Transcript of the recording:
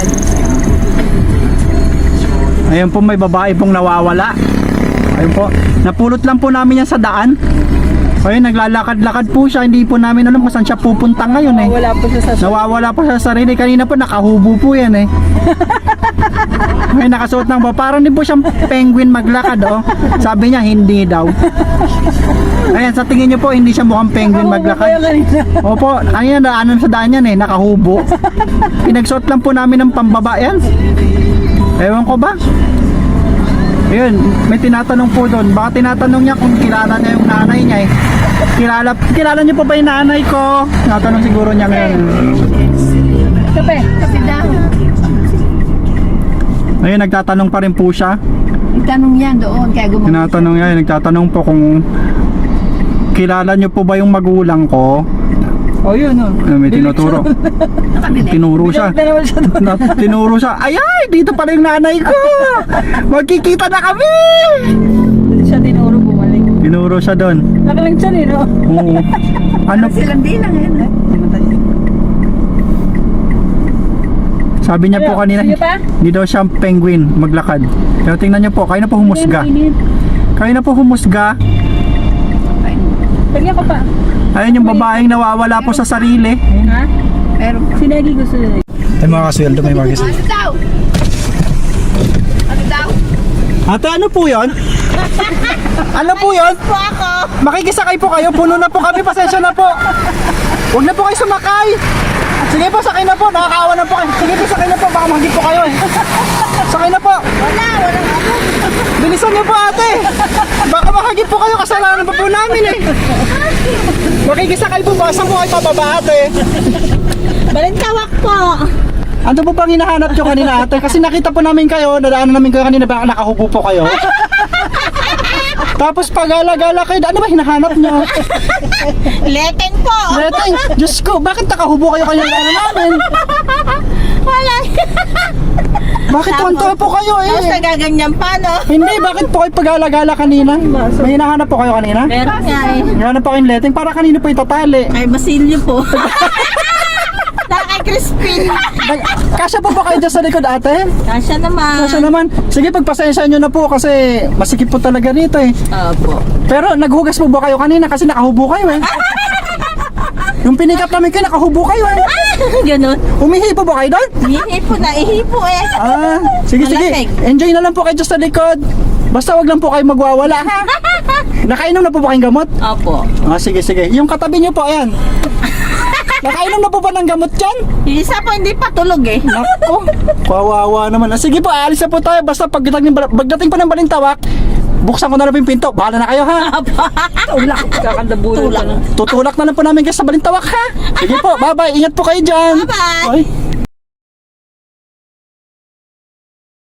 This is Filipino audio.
yan. Ayun po may babae pong nawawala. Ayun po. Napulot lang po namin yan sa daan. Ayun, naglalakad-lakad po siya. Hindi po namin alam kung saan siya pupunta ngayon eh. Wala po siya sa Nawawala pa sa sarili. Kanina po nakahubo po yan eh. May nakasuot ng ba? Parang din po siyang penguin maglakad oh. Sabi niya hindi daw. Ayan, sa tingin niyo po hindi siya mukhang penguin maglakad. Opo, kanina daanan sa daan yan eh, nakahubo. Pinagsuot lang po namin ng pambaba yan. Ewan ko ba? Ayun, may tinatanong po doon. Baka tinatanong niya kung kilala niya yung nanay niya eh. Kilala, kilala niyo po ba yung nanay ko? Tinatanong siguro niya ngayon. Kape. Kape daw. Ayun, nagtatanong pa rin po siya. Itanong yan doon. Kaya gumawa. Tinatanong niya, nagtatanong po kung kilala niyo po ba yung magulang ko? Oh, yun oh. May tinuturo. Tinuro siya. Na naman siya doon. Na, tinuro siya. Ay, ay, dito pala yung nanay ko. Magkikita na kami. Hindi siya tinuro bumalik. Tinuro siya doon. Nakalang siya eh, no? Oo. Ano, Silang bilang yan, eh. sabi niya po kanina, hindi daw siya penguin maglakad. Pero tingnan niyo po, kayo na po humusga. Kayo na po humusga. Pagyan ka pa. Ayun yung babaeng nawawala po sa sarili. Ha? Pero, sinagi gusto nila. Ay mga kasweldo, may mga. Ano daw? Ano daw? Ate, ano po yon? ano po yon? Po ako. Makikisakay po kayo, puno na po kami, pasensya na po. Huwag na po kayo sumakay. Sige po, sakay na po, nakakaawa na po kayo. Sige po, sakay na po, baka mahagip po kayo eh. Sakay na po. Wala, wala ako. Bilisan niyo po ate. Baka mahagip po kayo, kasalanan pa po namin eh. Makikisakay po, baka saan po kayo pababa ate. Balintawak po. Ano po bang hinahanap nyo kanina ate? Kasi nakita po namin kayo, nadaanan namin kayo kanina, baka nakahubo po kayo. Tapos pag-gala-gala kayo, ano ba hinahanap nyo? Leteng po. Reteng, Diyos ko, bakit nakahubo kayo kanina ano namin? Wala. Bakit tuwan po kayo Tapos eh? nagaganyan pa, no? Hindi, bakit po kayo pag-gala-gala kanina? May hinahanap po kayo kanina? Meron nga eh. Hinahanap po kayong letting, para kanina po itatali. Ay, Basilio po. Nag- Kasya po ba kayo dyan sa likod ate? Kasya naman. Kasya naman. Sige, pagpasensya nyo na po kasi masikip po talaga rito eh. Opo. Pero naghugas po ba kayo kanina kasi nakahubo kayo eh? Yung pinikap namin kayo, nakahubo kayo eh. Ganon. Umihi po ba kayo doon? Ihipo na, ihipo eh. Ah, sige sige. Malamig. Enjoy na lang po kayo dyan sa likod. Basta wag lang po kayo magwawala ha. Nakainom na po ba kayong gamot? Opo. Ah, sige sige. Yung katabi nyo po, ayan. Nakainom na po ba ng gamot dyan? Isa po hindi pa tulog eh. Nako, kawawa naman. Ah, sige po, aalis na po tayo. Basta pagdating, pagdating po ng balintawak, buksan ko na lang yung pinto. Bahala na kayo ha. Tulak. Kakandabulo Tulak. Tutulak na lang po namin kayo sa balintawak ha. Sige po, bye-bye. Ingat po kayo dyan. Bye-bye.